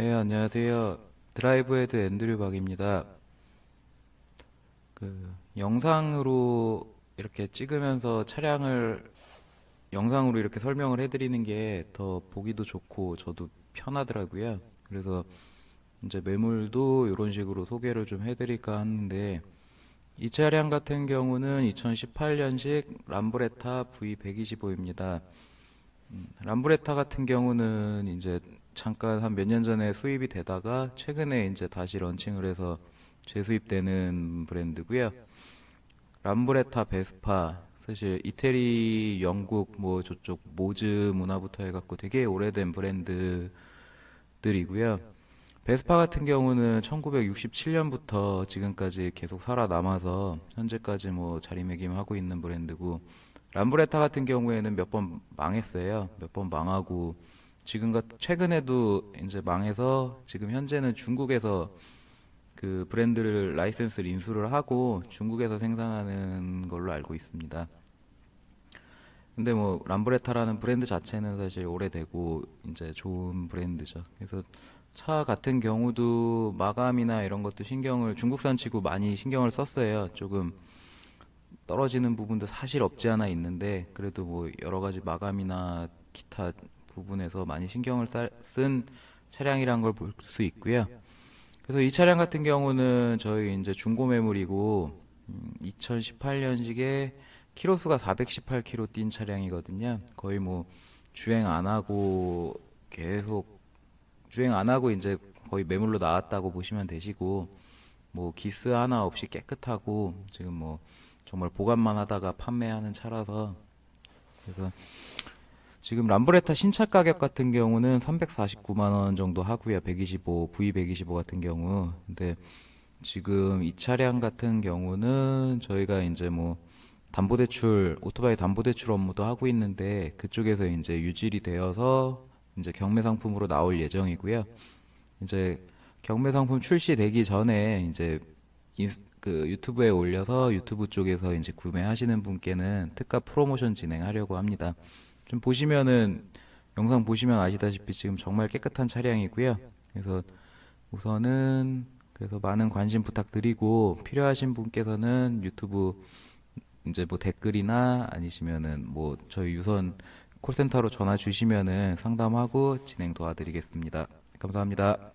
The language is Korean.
네, 안녕하세요. 드라이브헤드 앤드류 박입니다. 그 영상으로 이렇게 찍으면서 차량을 영상으로 이렇게 설명을 해드리는 게 더 보기도 좋고 저도 편하더라고요. 그래서 이제 매물도 이런 식으로 소개를 좀 해드릴까 하는데 이 차량 같은 경우는 2018년식 람브레타 V125입니다. 람브레타 같은 경우는 이제 잠깐 한 몇 년 전에 수입이 되다가 최근에 이제 다시 런칭을 해서 재수입되는 브랜드고요. 람브레타, 베스파, 사실 이태리, 영국 뭐 저쪽 모즈 문화부터 해갖고 되게 오래된 브랜드들이고요. 베스파 같은 경우는 1967년부터 지금까지 계속 살아남아서 현재까지 뭐 자리매김하고 있는 브랜드고 람브레타 같은 경우에는 몇 번 망했어요. 몇 번 망하고 지금 같 최근에도 이제 망해서 지금 현재는 중국에서 그 브랜드를 라이센스를 인수를 하고 중국에서 생산하는 걸로 알고 있습니다. 근데 뭐 람브레타라는 브랜드 자체는 사실 오래되고 이제 좋은 브랜드죠. 그래서 차 같은 경우도 마감이나 이런 것도 신경을 중국산 치고 많이 신경을 썼어요. 조금 떨어지는 부분도 사실 없지 않아 있는데 그래도 뭐 여러 가지 마감이나 기타 부분에서 많이 신경을 쌀- 쓴 차량이란 걸 볼 수 있고요. 그래서 이 차량 같은 경우는 저희 이제 중고 매물이고 2018년식에 키로수가 418km 뛴 차량이거든요. 거의 뭐 주행 안 하고 계속 주행 안 하고 이제 거의 매물로 나왔다고 보시면 되시고 뭐 기스 하나 없이 깨끗하고 지금 뭐 정말 보관만 하다가 판매하는 차라서 그래서 지금 람브레타 신차 가격 같은 경우는 349만 원 정도 하고요. 125, V125 같은 경우. 근데 지금 이 차량 같은 경우는 저희가 이제 뭐 담보대출, 오토바이 담보대출 업무도 하고 있는데 그쪽에서 이제 유질이 되어서 이제 경매 상품으로 나올 예정이고요. 이제 경매 상품 출시되기 전에 이제 인스, 그 유튜브에 올려서 유튜브 쪽에서 이제 구매하시는 분께는 특가 프로모션 진행하려고 합니다. 좀 보시면은 영상 보시면 아시다시피 지금 정말 깨끗한 차량이고요. 그래서 우선은 그래서 많은 관심 부탁드리고 필요하신 분께서는 유튜브 이제 뭐 댓글이나 아니시면은 뭐 저희 유선 콜센터로 전화 주시면은 상담하고 진행 도와드리겠습니다. 감사합니다.